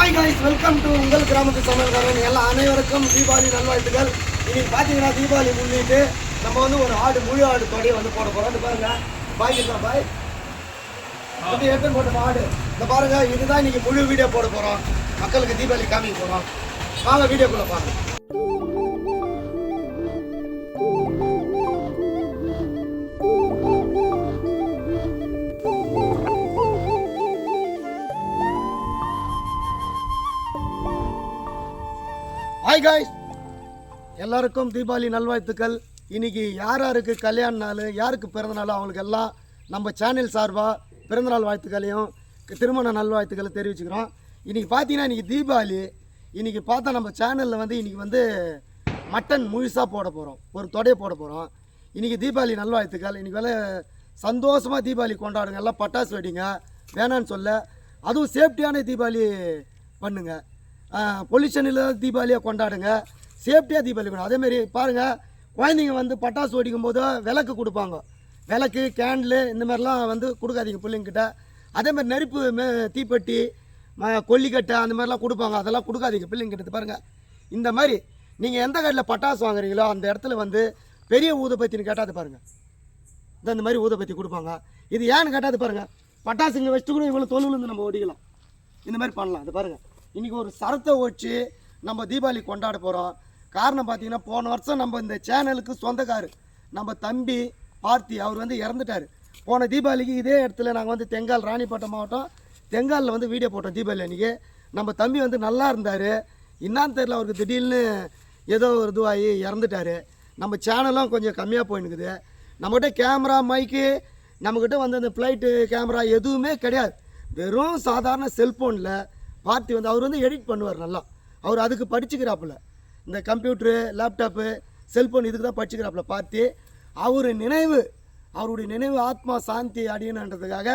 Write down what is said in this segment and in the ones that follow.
Hi guys welcome to உங்கள் கிராமத்து சமையல்காரன் எல்லா அனைவருக்கும் தீபாவளி நல்வாழ்த்துக்கள். இன்னைக்கு பார்த்தீங்கன்னா தீபாவளி முன்னிட்டு நம்ம வந்து ஒரு ஆடு முழு ஆடு தொடையை வந்து போட போகிறோம் இந்த பாருங்க. பாய் இருக்கா பாய். இது எடுத்து போட்ட ஆடு. இந்த பாருங்க இதுதான் இன்னைக்கு முழு வீடியோ போட போகிறோம் மக்களுக்கு தீபாவளி காமிக்க போகிறோம் வாங்க வீடியோக்குள்ளே பாருங்க ஹாய் காய்ஸ் எல்லாருக்கும் தீபாவளி நல்வாழ்த்துக்கள். இன்றைக்கி யார் யாருக்கு கல்யாண நாள் யாருக்கு பிறந்தநாளோ அவங்களுக்கு எல்லாம் நம்ம சேனல் சார்பாக பிறந்தநாள் வாழ்த்துக்களையும் திருமண நல்வாழ்த்துக்களை தெரிவிச்சுக்கிறோம். இன்றைக்கி பார்த்தீங்கன்னா இன்றைக்கி தீபாவளி. இன்றைக்கி பார்த்தா நம்ம சேனலில் வந்து இன்றைக்கி வந்து மட்டன் முழுசாக போட போகிறோம் ஒரு தொடையை போட போகிறோம் இன்றைக்கி தீபாவளி நல்வாழ்த்துக்கள். இன்றைக்கி வேலை சந்தோஷமாக தீபாவளி கொண்டாடுங்க. எல்லாம் பட்டாசு வெடிங்க. வேணான்னு சொல்ல. அதுவும் சேஃப்டியான தீபாவளி பண்ணுங்கள் பொல்யூஷன் இல்லாத தீபாவளியாக கொண்டாடுங்க. சேஃப்டியாக தீபாவளி கொண்டாடும் அதேமாரி பாருங்கள் குழந்தைங்க வந்து பட்டாசு வெடிக்கும் போது விளக்கு கொடுப்பாங்க. விளக்கு கேண்டில் இந்த மாதிரிலாம் வந்து கொடுக்காதீங்க பிள்ளைங்கிட்ட அதேமாதிரி நெருப்பு மே தீப்பெட்டி ம கொல்லிக்கட்டை அந்த மாதிரிலாம் கொடுப்பாங்க. அதெல்லாம் கொடுக்காதீங்க பிள்ளைங்கிட்ட பாருங்கள் இந்த மாதிரி நீங்கள் எந்த கடையில் பட்டாசு வாங்குறீங்களோ அந்த இடத்துல வந்து பெரிய ஊதுபத்தின்னு கேட்டாது பாருங்கள் இந்த இந்த மாதிரி ஊதுபத்தி கொடுப்பாங்க. இது ஏன்னு கேட்டாது பாருங்கள் பட்டாசு இங்கே வச்சுட்டு கூட இவ்வளோ தொழில் நம்ம ஓடிக்கலாம். இந்த மாதிரி பண்ணலாம். இது பாருங்கள் இன்றைக்கி ஒரு சரத்தை வச்சு நம்ம தீபாவளி கொண்டாட போகிறோம் காரணம் பார்த்தீங்கன்னா போன வருஷம் நம்ம இந்த சேனலுக்கு சொந்தக்கார் நம்ம தம்பி பார்த்தி அவர் வந்து இறந்துட்டார். போன தீபாவளிக்கு இதே இடத்துல நாங்கள் வந்து தெங்கால் ராணிப்பட்டம் மாவட்டம் தெங்காலில் வந்து வீடியோ போட்டோம் தீபாவளி அன்றைக்கி நம்ம தம்பி வந்து நல்லா இருந்தார். என்னான்னு தெரியல அவருக்கு திடீர்னு ஏதோ ஒரு இதுவாகி இறந்துட்டார். நம்ம சேனலும் கொஞ்சம் கம்மியாக போயினுக்குது நம்மகிட்ட கேமரா மைக்கு நம்மக்கிட்ட வந்து அந்த ஃப்ளைட்டு கேமரா எதுவுமே கிடையாது. வெறும் சாதாரண செல்ஃபோனில் பார்த்தி வந்து அவர் வந்து எடிட் பண்ணுவார் நல்லா. அவர் அதுக்கு படிச்சுக்கிறாப்புல. இந்த கம்ப்யூட்ரு லேப்டாப்பு செல்ஃபோன் இதுக்கு தான் படிச்சுக்கிறாப்புல. பார்த்தி அவர் நினைவு அவருடைய நினைவு ஆத்மா சாந்தி அடையணுன்றதுக்காக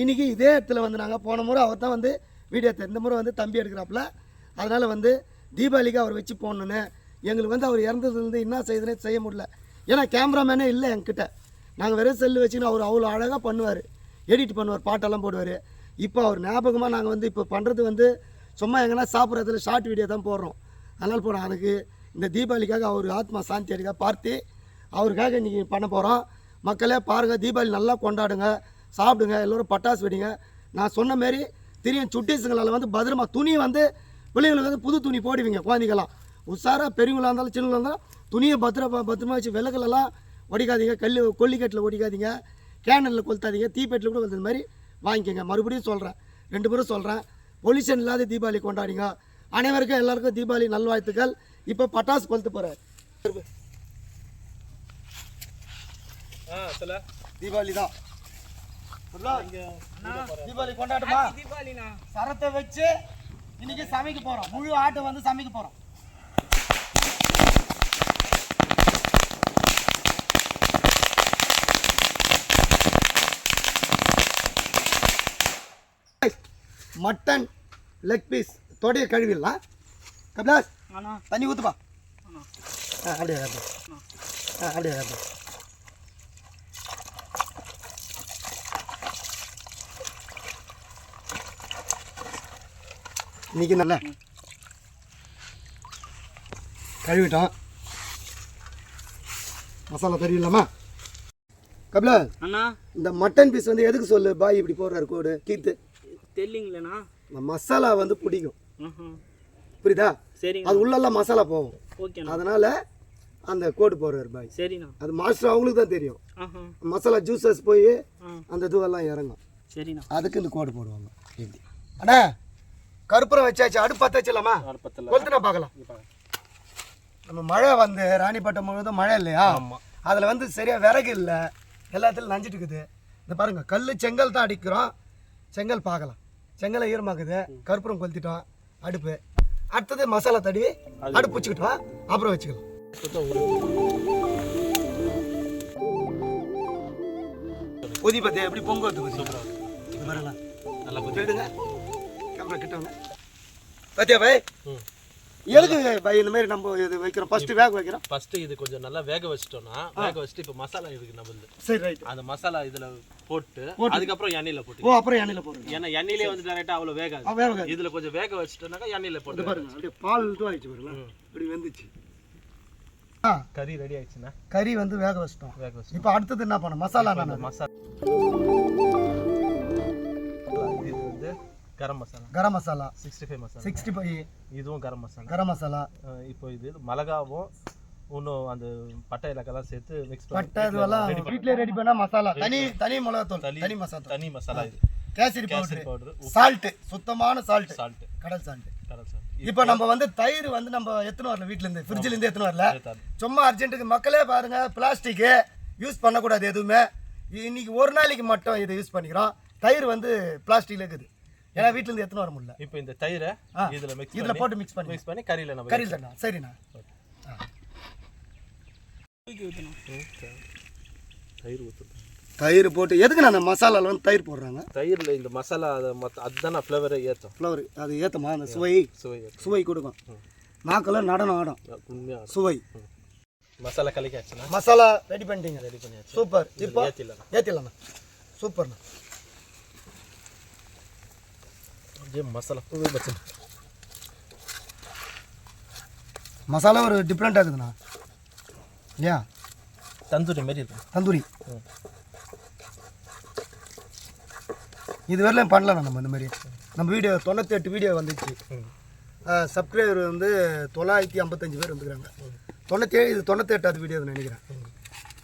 இன்றைக்கி இதே இடத்துல வந்து நாங்கள் போன முறை அவர் தான் வந்து வீடியோ இந்த முறை வந்து தம்பி எடுக்கிறாப்புல. அதனால் வந்து தீபாவளிக்கு அவர் வச்சு போடணுன்னு எங்களுக்கு வந்து அவர் இறந்ததுலேருந்து என்ன செய்யுதுன்னே செய்ய முடியல. ஏன்னா கேமராமேனே இல்லை என்கிட்ட. நாங்கள் வெறும் செல்லு வச்சுன்னு அவர் அவ்வளோ அழகாக பண்ணுவார். எடிட் பண்ணுவார் பாட்டெல்லாம் போடுவார். இப்போ அவர் ஞாபகமாக நாங்கள் வந்து இப்போ பண்ணுறது வந்து சும்மா எங்கன்னா சாப்பிட்றதுல ஷார்ட் வீடியோ தான் போடுறோம். அதனால் போகிறோம் அதுக்கு இந்த தீபாவளிக்காக அவர் ஆத்மா சாந்தி அடிக்க பார்த்து அவருக்காக இன்றைக்கி பண்ண போகிறோம் மக்களே பாருங்கள் தீபாவளி நல்லா கொண்டாடுங்க. சாப்பிடுங்க எல்லோரும் பட்டாசு வெடிங்க. நான் சொன்ன மாரி திரியும் சுட்டீஸுங்களால் வந்து பத்திரமா துணி வந்து பிள்ளைங்களுக்கு வந்து புது துணி போடுவீங்க குழந்தைங்களாம் உஷாராக பெரியவங்களாக இருந்தாலும் சின்னவங்களாக இருந்தாலும் துணியை பத்திரமா பத்திரமா வச்சு விளக்குலலாம் ஒடிக்காதீங்க. கல் கொல்லிக்கட்டில் ஒடிக்காதீங்க. கேனலில் கொளுத்தாதீங்க. தீப்பெட்டில் கூட கொளுத்துற மாதிரி வாங்கிக்கோங்க. மறுபடியும் சொல்கிறேன் ரெண்டு பேரும் சொல்கிறேன் பொல்யூஷன் இல்லாத தீபாவளி கொண்டாடிங்க. அனைவருக்கும் எல்லாருக்கும் தீபாவளி நல்வாழ்த்துக்கள். இப்போ பட்டாசு கொளுத்து சொல்ல தீபாவளி தான். தீபாவளி கொண்டாடுமா தீபாவளிண்ணா சரத்தை வச்சு இன்னைக்கு சமைக்க போறோம். முழு ஆட்டை வந்து சமைக்க போறோம். மட்டன் லெக் பீஸ் தொடைய கழுவிடலாம். கபிலாஸ் தண்ணி அண்ணா. ஆ அப்படியே அப்படியே. ஆ அப்படியே அப்படியே. இன்னைக்கு நல்ல கழுவிட்டோம். மசாலா தெரியலாமா கபில அண்ணா. இந்த மட்டன் பீஸ் வந்து எதுக்கு சொல்லு? பாய் இப்படி போடுறாரு கோடு கீத்து. தெரியலங்கண்ணா இந்த மசாலா வந்து பிடிக்கும். புரியுதா? சரிங்க அது உள்ளெல்லாம் மசாலா போகும். ஓகேண்ணா. அதனால அந்த கோடு போடுறாரு பாய். சரிண்ணா. அது மாஸ்டர் அவங்களுக்கு தான் தெரியும். மசாலா ஜூஸஸ் போய் அந்த இதுவெல்லாம் இறங்கும். சரிண்ணா. அதுக்கு இந்த கோடு போடுவாங்க. இப்படி அண்ணா கருப்புரம் வச்சாச்சு. அடுப்பு பற்ற வச்சிடலாமா? கொளுத்துனா பார்க்கலாம். நம்ம மழை வந்து ராணிப்பட்டம் முழுவதும் மழை இல்லையா? ஆமாம் அதில் வந்து சரியாக விறகு இல்லை. எல்லாத்துலையும் நஞ்சிட்டு இருக்குது. இந்த பாருங்க. கல் செங்கல் தான் அடிக்கிறோம். செங்கல் பார்க்கலாம் செங்கலை ஈரமாக்குது. கற்பூரம் கொளுத்திட்டோம். அடுப்பு. அடுத்தது மசாலா தடவி அடுப்பு வச்சுக்கிட்டோம். அப்புறம் வச்சுக்கலாம். கொதி பத்தியா? எப்படி பொங்க வந்து சூப்பராக இது மாதிரிலாம். நல்லா கேடுங்க கேமரா கிட்ட பாத்தியா பாய்? ம். எதுக்கு பை இந்த மாதிரி நம்ம இது வைக்கிறோம்? ஃபர்ஸ்ட் வேக வைக்கிறோம். ஃபர்ஸ்ட் இது கொஞ்சம் நல்லா வேக வச்சிட்டோம்னா வேக வச்சுட்டு இப்போ மசாலா இருக்கு நம்மளுது சரி ரைட் அந்த மசாலா இதுல போட்டு அதுக்கப்புறம் எண்ணெயில போட்டு ஓ அப்புறம் எண்ணெயில் போடுங்க ஏன்னா எண்ணெயிலே வந்து டேரக்டா அவ்வளவு வேகாது. வேக இதுல கொஞ்சம் வேக வச்சுட்டோம்னாக்கா எண்ணெயில போட்டு பாருங்க அப்படியே பால் இது ஆயிடுச்சு பாருங்க இப்படி வெந்துச்சு. ஆ. கறி ரெடி ஆயிடுச்சுன்னா கறி வந்து வேக வச்சிட்டோம். வேக வச்சு இப்போ அடுத்தது என்ன பண்ணணும்? Masala masala garam masala. Garam masala. Sixty five masala. Sixty five இதுவும் கரம் மசாலா. கரம் மசாலா. இப்போ இது மிளகாவும் இன்னும் அந்த பட்டை இலக்கெல்லாம் சேர்த்து மிக்ஸ் பட்டை இதுவெல்லாம் வீட்டிலே ரெடி பண்ணா மசாலா. தனி தனி மிளகாத்தூள் தனி மசாலா தனி மசாலா இது. கேசரி பவுடர். பவுடர் சால்ட் சுத்தமான சால்ட் சால்ட் கடல் சால்ட் கடல் சால்ட் இப்போ நம்ம வந்து தயிர் வந்து நம்ம எத்தனை வரல வீட்ல இருந்து ஃப்ரிட்ஜ்ல இருந்து எத்தனை வரல. சும்மா அர்ஜென்ட்டுக்கு மக்களே பாருங்க பிளாஸ்டிக் யூஸ் பண்ணக்கூடாது எதுவுமே. இன்னைக்கு ஒரு நாளைக்கு மட்டும் இதை யூஸ் பண்ணிக்கிறோம். தயிர் வந்து பிளாஸ்டிக்ல இருக்குது. ஏன்னா வீட்ல இருந்து எத்தனை வர முடியல? இப்போ இந்த தயிரை. இதுல மிக்ஸ் இதுல போட்டு மிக்ஸ் பண்ணி மிக்ஸ் பண்ணி கறியில நம்ம கறி தானே சரிண்ணா. தயிர் ஊற்றணும் தயிர் போட்டு எதுக்கு நான் மசாலால வந்து தயிர் போடுறாங்க? தயிர்ல இந்த மசாலா அதை மொத்த அதுதான் ஃப்ளேவரை ஏற்றும் ஃப்ளவர் அது ஏத்தமா? அந்த சுவை. சுவை ஏற்றும் சுவை கொடுக்கும். நாக்கெல்லாம் நடனம் ஆடும். உண்மையாக சுவை. மசாலா கலக்காச்சுன்னா மசாலா ரெடி பண்ணிட்டீங்க. ரெடி பண்ணியாச்சு. சூப்பர். இப்போ ஏற்றிடலாம் ஏற்றிடலாண்ணா சூப்பர்ண்ணா. அப்படியே மசாலா பூவே வச்சு மசாலா ஒரு டிஃப்ரெண்ட்டாக இருக்குதுண்ணா. இல்லையா? தந்தூரி மாரி இருக்கும் தந்தூரி. இது வரலையும் பண்ணலாம் நம்ம இந்த மாதிரி நம்ம வீடியோ தொண்ணூற்றி எட்டு வீடியோ வந்துச்சு. சப்ஸ்கிரைபர் வந்து தொள்ளாயிரத்தி ஐம்பத்தஞ்சு பேர் வந்துக்கிறாங்க தொண்ணூற்றி இது தொண்ணூற்றி எட்டாவது வீடியோ நினைக்கிறேன்.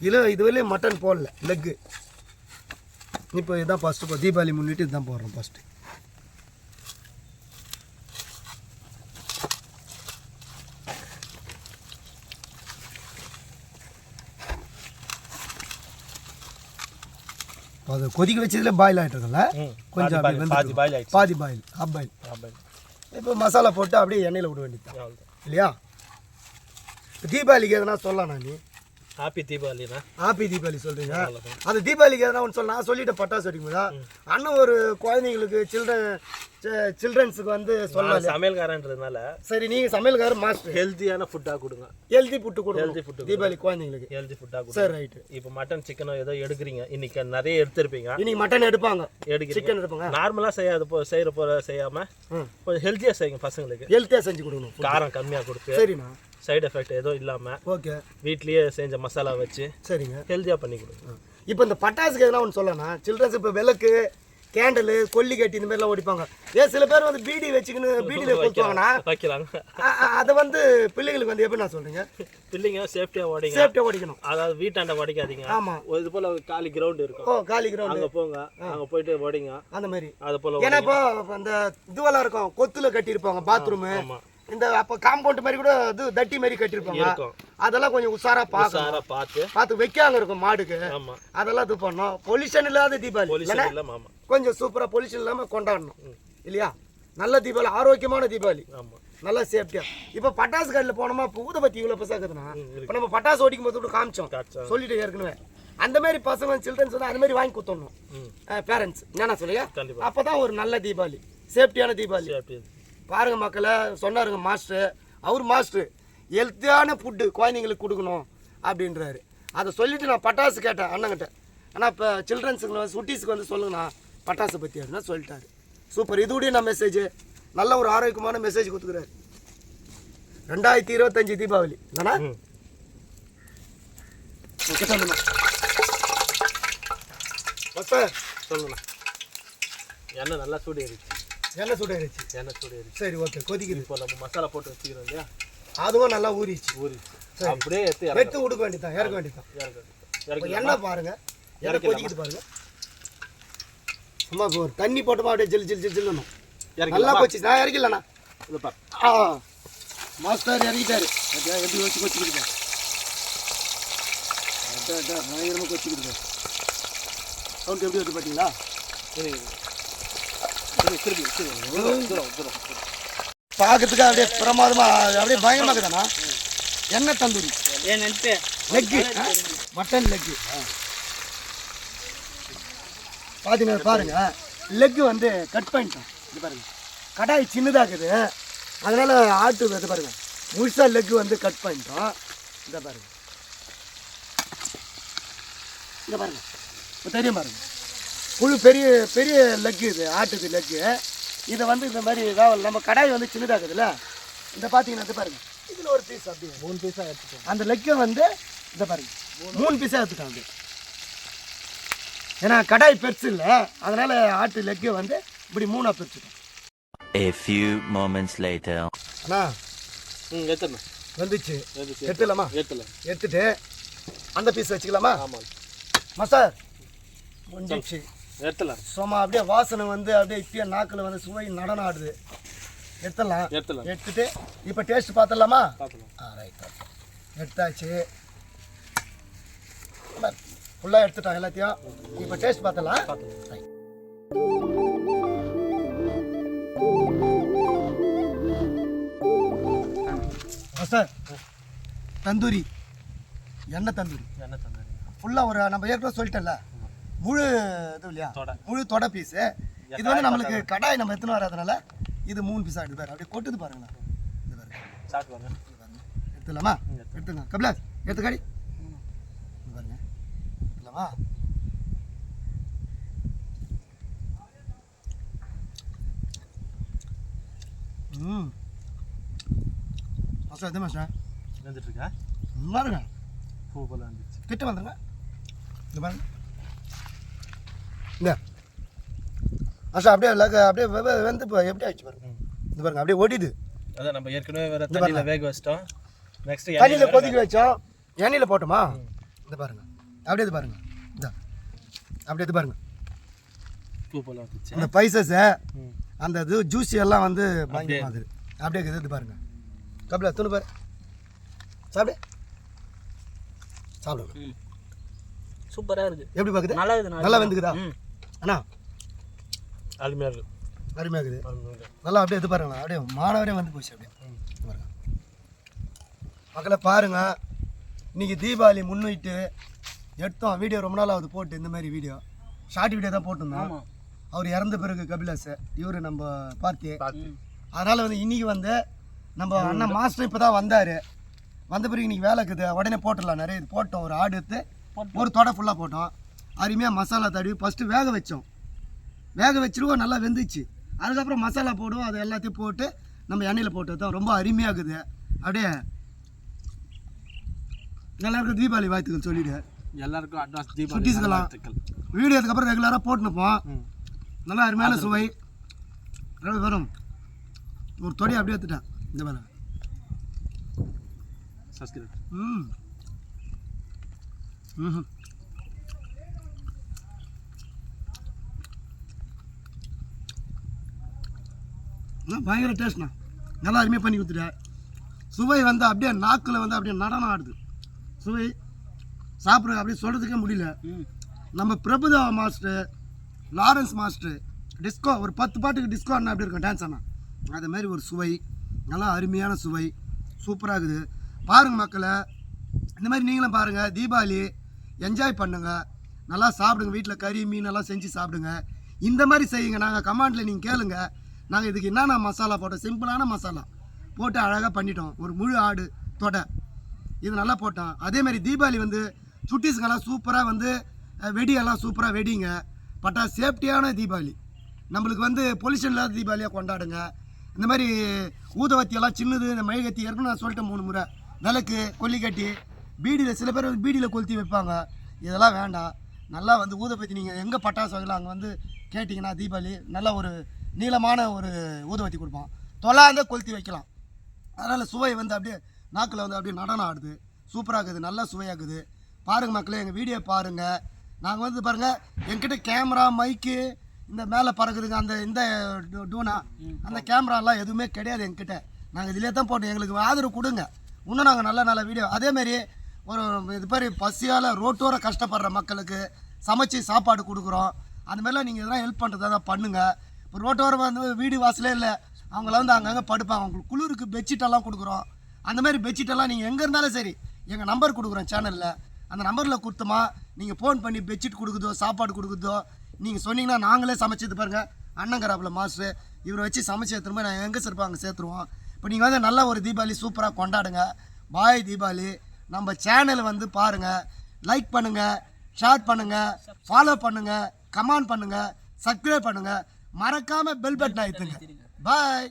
இதில் இது வரலையும் மட்டன் போடல. லெக்கு இப்போ இதுதான் ஃபஸ்ட்டு இப்போ தீபாவளி முன்னிட்டு இதுதான் போடுறோம் ஃபஸ்ட்டு அது கொதிக்க வச்சதுல பாயில் ஆகிட்டு இருக்குல்ல ம். கொஞ்சம் பாதி பாயில், பாதி பாயில் பாதி பாயில் ஹாஃப் பாயில். இப்போ மசாலா போட்டு அப்படியே எண்ணெயில் விட வேண்டியது. இல்லையா தீபாவளிக்கு எதனா சொல்லலாம் நீ ஹாப்பி தீபாவளினா ஹாப்பி தீபாவளி சொல்றீங்க. அந்த தீபாவளிக்கு எதனா ஒன்று சொல்ல நான் சொல்லிட்டேன் பட்டாசு வெடிக்கும்போதா அண்ணன் ஒரு குழந்தைங்களுக்கு சில்ட்ரன் சில்ட்ரன்ஸுக்கு வந்து நான் சமையல்காரன்றதுனால சரி நீங்கள் சமையல்காரர் மாஸ்டர் ஹெல்த்தியான ஃபுட்டாக கொடுங்க. ஹெல்தி புட்டு ஹெல்தி கொடுக்கணும் ஃபுட்டு தீபாவளி குழந்தைங்களுக்கு. ஹெல்தி ஃபுட்டாக கொடுங்க. சரி ரைட்டு இப்போ மட்டன் சிக்கனோ ஏதோ எடுக்கிறீங்க. இன்னைக்கு நிறைய எடுத்திருப்பீங்க. இன்னைக்கு மட்டன் எடுப்பாங்க. எடுக்கிறீங்க. சிக்கன் எடுப்பாங்க. நார்மலாக செய்யாத போ செய்கிற போல செய்யாமல் கொஞ்சம் ஹெல்த்தியாக செய்யுங்க பசங்களுக்கு. ஹெல்த்தியாக செஞ்சு கொடுக்கணும் காரம் கம்மியாக கொடுத்து. சரிண்ணா சைடு எஃபெக்ட் எதுவும் இல்லாமல் ஓகே வீட்லேயே செஞ்ச மசாலா வச்சு சரிங்க. ஹெல்த்தியாக பண்ணி கொடுங்க. இப்போ இந்த பட்டாசுக்கு எதனா ஒன்று சொல்லணும் சில்ட்ரன்ஸ் இப்போ விளக்கு கேண்டலு கொல்லி கட்டி இந்த மாதிரிலாம் ஓடிப்பாங்க ஏன் சில பேர் வந்து பீடி வச்சுக்கின்னு பீடியில் கொடுத்துவாங்கன்னா வைக்கலாங்க அதை வந்து பிள்ளைங்களுக்கு வந்து எப்படி நான் சொல்கிறீங்க பிள்ளைங்க சேஃப்டியாக ஓடிங்க. சேஃப்டியாக ஓடிக்கணும். அதாவது வீட்டாண்ட உடைக்காதீங்க ஆமாம் இது போல் காலி கிரவுண்ட் இருக்கும். ஓ காலி கிரவுண்டு அங்கே போங்க. அங்கே போயிட்டு ஓடிங்க. அந்த மாதிரி. அது போல் ஏன்னா இப்போ அந்த இதுவெல்லாம் இருக்கும். கொத்துல கட்டியிருப்பாங்க பாத்ரூமு ஆமாம் இந்த அப்போ காம்பவுண்ட் மாதிரி கூட இது தட்டி மாதிரி கட்டியிருப்பாங்க இருக்கும். அதெல்லாம் கொஞ்சம் உஷாரா பார்க்கணும். சாரா பார்த்து. பார்த்து வைக்காங்க இருக்கும் மாடுக்கு. அதெல்லாம் இது பண்ணோம் பொல்யூஷன் இல்லாத தீபாவளி. கொஞ்சம் சூப்பராக பொல்யூஷன் இல்லாமல் கொண்டாடணும். இல்லையா? நல்ல தீபாவளி ஆரோக்கியமான தீபாவளி. நல்லா சேஃப்டியா இப்போ பட்டாசு கடையில் போனோமா இப்போ ஊதுபத்தி இவ்வளோ பெருசாக இருக்குதுன்னா இப்போ நம்ம பட்டாசு ஓடிக்கும் போது கூட காமிச்சோம். சொல்லிட்டு ஏற்கனவே. அந்த மாதிரி பசங்க சில்ட்ரன்ஸ் வந்து அந்த மாதிரி வாங்கி கொடுத்துடணும். ம். பேரண்ட்ஸ் என்னண்ணா சொல்லுங்க கண்டிப்பாக அப்போ தான் ஒரு நல்ல தீபாவளி. சேஃப்டியான தீபாவளி. சேஃப்டி பாருங்க மக்களை சொன்னாருங்க மாஸ்டர். அவர் மாஸ்டர் ஹெல்த்தியான ஃபுட்டு குழந்தைங்களுக்கு கொடுக்கணும் அப்படின்றாரு. அதை சொல்லிட்டு நான் பட்டாசு கேட்டேன் அண்ணங்கிட்ட. ஆனால் இப்போ சில்ட்ரன்ஸுக்கு வந்து சுட்டீஸுக்கு வந்து சொல்லுங்கண்ணா பட்டாசு பற்றி அப்படின்னா சொல்லிட்டாரு. சூப்பர் இதுடைய நான் மெசேஜ் நல்ல ஒரு ஆரோக்கியமான மெசேஜ் கொடுத்துக்கிறாரு. ரெண்டாயிரத்தி இருபத்தஞ்சு தீபாவளி. இல்லைண்ணா. மாஸ்டர் சொல்லுங்கண்ணா. எண்ணெய் நல்லா சூடு ஏறிச்சு எண்ணெய் சுடாயிருச்சு எண்ணெய் சூடு ஏறிச்சு சரி ஓகே கொதிக்குது. இப்போ நம்ம மசாலா போட்டு வச்சுக்கிறோம் இல்லையா? அதுவும் நல்லா ஊறிச்சு ஊறிச்சு அப்படியே எடுத்து இறக்க எடுத்து கொடுக்க வேண்டியதான் இறக்க வேண்டியதான் இறக்க இறக்கி எண்ணெய் பாருங்க. இறக்கிடலாமா? கொதிக்குது பாருங்க. சும்மா ஒரு தண்ணி போட்டோமா அப்படியே ஜில் ஜில் ஜில் ஜில்லுணும் நல்லா இறக்கி போச்சு நான். இறக்கலண்ணா இது பாரு. ஆ. மாஸ்டர் இறங்கிட்டாரு எப்படி வச்சு அதான் அதான் பயங்கரமாக கொச்சிக்கிட்டு சவுண்ட் எப்படி வருது பார்த்தீங்களா பார்க்கறதுக்கு அப்படியே பிரமாதமாக அப்படியே பயங்கரமாக இருக்குதாண்ணா எண்ணெய் தந்தூரி லெக்கு மட்டன் லெக்கு பார்த்தீங்கன்னா பாருங்க. லெக்கு வந்து கட் பண்ணிட்டோம். இது பாருங்க. கடாய் சின்னதாக இருக்குது அதனால் ஆட்டு இது பாருங்க. முழுசாக லெக்கு வந்து கட் பண்ணிட்டோம். இந்த பாருங்க. இந்த பாருங்க. தெரியும் பாருங்க. முழு பெரிய பெரிய லெக்கு இது ஆட்டுது லெக்கு இதை வந்து இந்த மாதிரி வேவல் நம்ம கடாய் வந்து சின்னதாகுதுல்ல இந்த பார்த்தீங்கன்னா இது பாருங்க. இதில் ஒரு பீஸ் அப்படியே. மூணு பீஸாக எடுத்துக்கோங்க. அந்த லெக்கை வந்து இந்த பாருங்க. மூணு பீஸாக எடுத்துட்டாங்க ஏன்னா கடாய் பெருசு இல்லை. அதனால் ஆட்டு லெக்கை வந்து இப்படி மூணாக பிரிச்சுட்டோம் A few moments later. அண்ணா ம் எடுத்துடணும் வந்துச்சு. எடுத்து எடுத்துலாமா எடுத்துல எடுத்துட்டு அந்த பீஸ் வச்சுக்கலாமா? ஆமாம். மசார் முடிஞ்சிச்சு எடுத்துலாம் சும்மா அப்படியே வாசனை வந்து அப்படியே இப்பயே நாக்கில் வந்து சுவை நடனம் ஆடுது எடுத்துடலாம் எடுத்துலாம் எடுத்துட்டு இப்போ டேஸ்ட் பார்த்துடலாமா? ஆ ரைட் எடுத்தாச்சு. ஃபுல்லாக எடுத்துட்டோம் எல்லாத்தையும். இப்போ டேஸ்ட் பார்த்துலாம் ரைட் சார் தந்தூரி. எண்ணெய் தந்தூரி. என்ன தந்தாரு. ஃபுல்லாக ஒரு நம்ம ஏற்கனவே சொல்லிட்டேன்ல. முழு இது இல்லையா. முழு தொடை பீஸு இது வந்து நம்மளுக்கு கடாய் நம்ம எடுத்துன்னு வராதனால இது மூணு பீஸாக எடுத்து பாரு அப்படியே கொட்டுது பாருங்களேன். இது பாருங்க இது எடுத்துடலாமா? எடுத்துங்க. கபிலாஸ் எடுத்துக்காடி. இது பாருங்க. எடுத்துலாமா ம். மாஸ்டர் எது மாஸ்டர்? வந்துட்டு இருக்கா நல்லா இருங்க பூ போல வந்துச்சு கிட்ட வந்துருங்க இந்த பாருங்க. இந்த மாஸ்டர் அப்படியே லக அப்படியே வெந்து இப்போ எப்படி ஆயிடுச்சு பாருங்க. இது பாருங்க அப்படியே ஓடிது அதான் நம்ம ஏற்கனவே வேற தண்ணியில் வேக வச்சிட்டோம். நெக்ஸ்ட் தண்ணியில் கொதிக்க வச்சோம். எண்ணெயில் போட்டோமா? இந்த பாருங்க. அப்படியே இது பாருங்க. இந்த. அப்படியே இது பாருங்க. இந்த பைசஸை அந்த இது ஜூஸ் எல்லாம் வந்து பயங்கர மாதிரி அப்படியே இருக்குது இது பாருங்க. கபில துணு பாரு. சாப்பிடு. சாப்பிடுங்க சூப்பராக இருக்கு. எப்படி பார்க்குது நல்லா இருக்குது நல்லா வெந்துக்குதா? அண்ணா. அருமையாக இருக்கு. அருமையாக இருக்குது. நல்லா அப்படியே இது பாருங்களேன் அப்படியே மாணவரே வந்து போச்சு அப்படியே. பாருங்க. மக்களை பாருங்க. இன்னைக்கு தீபாவளி முன்னிட்டு எடுத்தோம். வீடியோ ரொம்ப நாள் ஆகுது போட்டு இந்த மாதிரி வீடியோ. ஷார்ட் வீடியோ தான் போட்டிருந்தோம். அவர் இறந்த பிறகு கபிலாஸ் இவர் நம்ம பார்த்தி. அதனால் வந்து இன்னைக்கு வந்து நம்ம அண்ணன் மாஸ்டர் இப்போ தான் வந்தார். வந்த பிறகு இன்னைக்கு வேலை இருக்குது. உடனே போட்டுடலாம். நிறைய இது போட்டோம். ஒரு ஆடு எடுத்து ஒரு தொடை ஃபுல்லாக போட்டோம். அருமையாக மசாலா தடவி ஃபஸ்ட்டு வேக வச்சோம். வேக வச்சிருவோம் நல்லா வெந்துச்சு. அதுக்கப்புறம் மசாலா போடுவோம் அது எல்லாத்தையும் போட்டு நம்ம எண்ணெயில் போட்டு தான் ரொம்ப அருமையாக இருக்குது அப்படியே எல்லாருக்கும் தீபாவளி வாழ்த்துக்கள் சொல்லிவிடு எல்லாருக்கும் அட்வான்ஸ் தீபாவளி நல்வாழ்த்துக்கள். வீடியோ அதுக்கப்புறம் ரெகுலராக போட்டுனுப்போம் நல்லா அருமையான சுவை. நல்லா வரும் ஒரு தொடி அப்படியே எடுத்துட்டேன். இந்த மாதிரி சப்ஸ்கிரைப் ம். ம் பயங்கர டேஸ்ட்ண்ணா நல்லா அருமையாக பண்ணி கொடுத்துட்டேன் சுவை வந்து அப்படியே நாக்கில் வந்து அப்படியே நடனம் ஆடுது. சுவை. சாப்பிட்ற அப்படியே சொல்கிறதுக்கே முடியல. நம்ம Prabhudeva master Lawrence master disco ஒரு பத்து பாட்டுக்கு டிஸ்கோ அண்ணா அப்படி இருக்கும்? டான்ஸ் அண்ணா அது மாதிரி ஒரு சுவை. நல்லா அருமையான சுவை. சூப்பராக இருக்குது. பாருங்க மக்களை இந்த மாதிரி நீங்களும் பாருங்கள் தீபாவளி என்ஜாய் பண்ணுங்க. நல்லா சாப்பிடுங்க. வீட்டில் கறி மீன் எல்லாம் செஞ்சு சாப்பிடுங்க. இந்த மாதிரி செய்யுங்க. நாங்கள் கமாண்டில் நீங்கள் கேளுங்க. நாங்கள் இதுக்கு என்னென்ன மசாலா போட்டோம்? சிம்பிளான மசாலா. போட்டு அழகாக பண்ணிட்டோம். ஒரு முழு ஆடு தொடை. இது நல்லா போட்டோம். அதே மாதிரி தீபாவளி வந்து சுட்டீஸுங்கெல்லாம் சூப்பராக வந்து வெடியெல்லாம் சூப்பராக வெடிங்க. பட்டா சேஃப்டியான தீபாவளி. நம்மளுக்கு வந்து பொல்யூஷன் இல்லாத தீபாவளியாக கொண்டாடுங்க. இந்த மாதிரி ஊதவத்தியெல்லாம் சின்னது இந்த மெழுகத்தி ஏற்கனவே நான் சொல்லிட்டேன் மூணு முறை. விளக்கு கொல்லிக்கட்டி பீடியில் சில பேர் பீடியில் கொளுத்தி வைப்பாங்க. இதெல்லாம் வேண்டாம். நல்லா வந்து ஊதப்பத்தி நீங்கள் எங்கே பட்டாசு வாங்கலாம் அங்கே வந்து கேட்டிங்கன்னா தீபாவளி நல்லா ஒரு நீளமான ஒரு ஊதுவத்தி கொடுப்போம் தொலாந்த கொளுத்தி வைக்கலாம். அதனால் சுவை வந்து அப்படியே நாக்கில் வந்து அப்படியே நடனம் ஆடுது. சூப்பராக இருக்குது. நல்லா சுவையாக்குது பாருங்கள் மக்களே எங்கள் வீடியோ பாருங்கள் நாங்கள் வந்து பாருங்கள் என்கிட்ட கேமரா மைக்கு இந்த மேலே பறக்குதுங்க. அந்த இந்த டூ- டூனா அந்த கேமராலாம் எதுவுமே கிடையாது எங்ககிட்ட நாங்கள் இதிலே தான் போட்டோம். எங்களுக்கு ஆதரவு கொடுங்க. இன்னும் நாங்கள் நல்ல நல்ல வீடியோ அதேமாரி ஒரு இது மாதிரி பசியால் ரோட்டோர கஷ்டப்படுற மக்களுக்கு சமைச்சு சாப்பாடு கொடுக்குறோம். அந்த மாதிரிலாம் நீங்கள் இதெல்லாம் ஹெல்ப் பண்ணுறதா தான் பண்ணுங்கள் ரோட்டோரம் வந்து வீடு வாசலே இல்லை. அவங்கள வந்து அங்கங்கே படுப்பாங்க. அவங்களுக்கு குளிருக்கு பெட்ஷீட்டெல்லாம் கொடுக்குறோம். அந்த மாதிரி பெட்ஷீட்டெல்லாம் நீங்கள் எங்கே இருந்தாலும் சரி எங்கள் நம்பர் கொடுக்குறோம் சேனலில் அந்த நம்பரில் கொடுத்தோமா நீங்கள் ஃபோன் பண்ணி பெட்ஷீட் கொடுக்குதோ சாப்பாடு கொடுக்குதோ நீங்கள் சொன்னீங்கன்னா நாங்களே சமைச்சது பாருங்கள் அண்ணங்கராப்பில் மாஸ்டர் இவரை வச்சு சமைச்சு எடுத்துகிட்டு நான் எங்கே சேர்ப்போம் அங்கே சேர்த்துருவோம். இப்போ நீங்கள் வந்து நல்ல ஒரு தீபாவளி சூப்பராக கொண்டாடுங்க. பாய் தீபாவளி. நம்ம சேனல் வந்து பாருங்கள் லைக் பண்ணுங்கள் ஷேர் பண்ணுங்கள் ஃபாலோ பண்ணுங்கள் கமெண்ட் பண்ணுங்கள் சப்ஸ்கிரைப் பண்ணுங்கள் மறக்காமல் பெல் பட்டன் அழுத்துங்க. பாய்